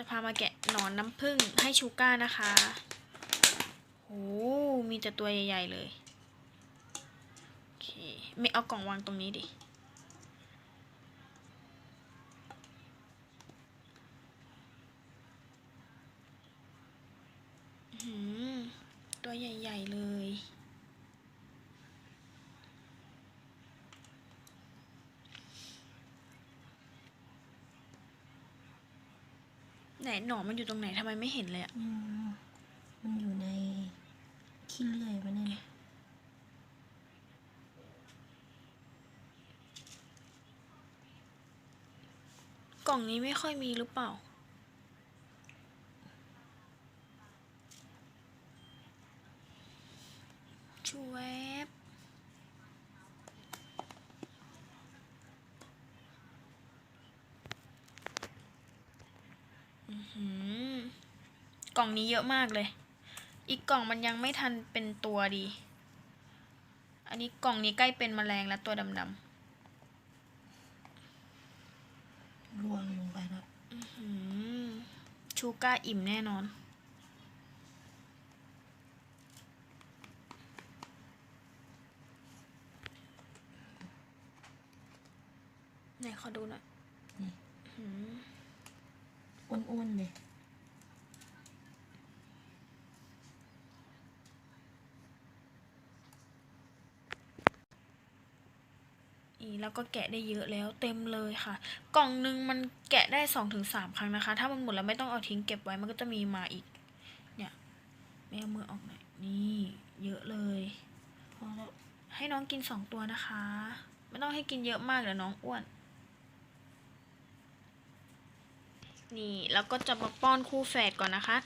จะพามาแกะหนอนน้ำผึ้งให้ชูก้านะคะโอ้มีแต่ตัวใหญ่ๆเลย โอเค ไม่เอากล่องวางตรงนี้ดิหือตัวใหญ่ๆเลย ไหนหนอนมันอยู่ตรงไหนทำไมไม่เห็นเลยอะอืมมันอยู่ในขี้เลื่อยมันเนี่ยกล่องนี้ไม่ค่อยมีหรือเปล่าชูแวบอื้อหือ กล่องนี้เยอะมากเลย อีกกล่องมันยังไม่ทันเป็นตัวดี อันนี้กล่องนี้ใกล้เป็นแมลงแล้วตัวดำๆร่วงลงไปแล้วอืมชูก้าอิ่มแน่นอนไหนขอดูหน่อยนี่ อ้วนๆเลยอีแล้วก็แกะได้เยอะแล้วเต็มเลยค่ะ กล่องหนึ่งมันแกะได้สองถึงสามครั้งนะคะ ถ้ามันหมดแล้วไม่ต้องเอาทิ้งเก็บไว้มันก็จะมีมาอีก เนี่ยแม่เมือออกหน่อยนี่เยอะเลยพอแล้วให้น้องกินสองตัวนะคะ ไม่ต้องให้กินเยอะมากเดี๋ยวน้องอ้วน นี่แล้วก็จะมาป้อนคู่แฝดก่อนนะคะ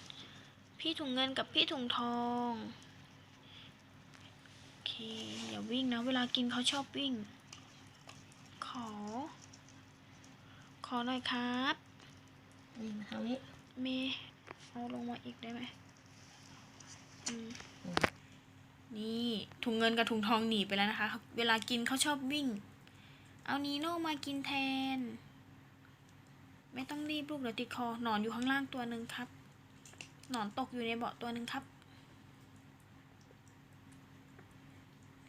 พี่ถุงเงินกับพี่ถุงทองโอเคอย่าวิ่งนะ เวลากินเขาชอบวิ่ง ขอ ขอหน่อยครับนี่มาทางนี้เมย์เอาลงมาอีกได้ไหมอืมอืมนี่ถุงเงินกับถุงทองหนีไปแล้วนะคะ เวลากินเขาชอบวิ่ง เอานีโน่มากินแทน ไม่ต้องรีบลูกเดี๋ยวติดคอหนอนอยู่ข้างล่างตัวหนึ่งครับ หนอนตกอยู่ในเบาะตัวหนึ่งครับ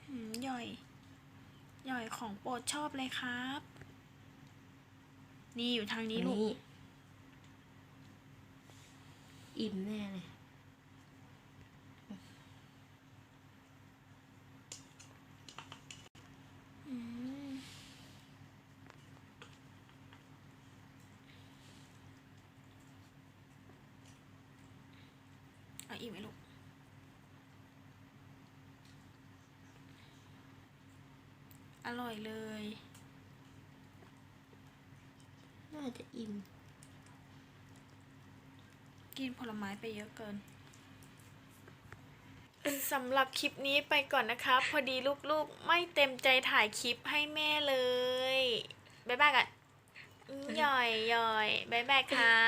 หืมย่อย ย่อยของโปรดชอบเลยครับ นี่อยู่ทางนี้ลูก อิ่มแน่เลย อืม เอาอีกไหมลูกอร่อยเลย น่าจะอิ่ม กินผลไม้ไปเยอะเกินสำหรับคลิปนี้ไปก่อนนะคะ พอดีลูกๆ ไม่เต็มใจถ่ายคลิปให้แม่เลย บ๊ายบายกันอืมหย่อยหย่อยบ๊ายบายครั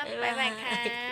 บ บ๊ายบายครับ